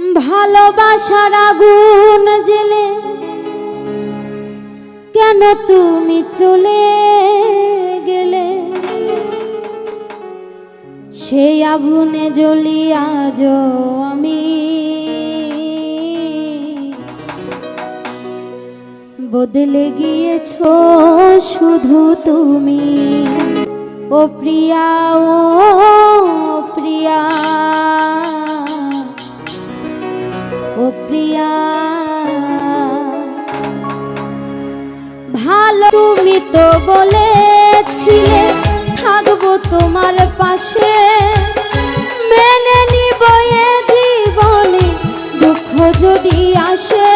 ভালোবাসার আগুন জেলে কেন তুমি চলে গেলে? সেই আগুনে জ্বলি আজ আমি। বদলে গিয়েছ শুধু তুমি, ও প্রিয়া, ও ও প্রিয়া, ভালো তুমি তো বলেছিলে, থাকব তোমার পাশে। মেনে নিব জীবনে দুঃখ যদি আসে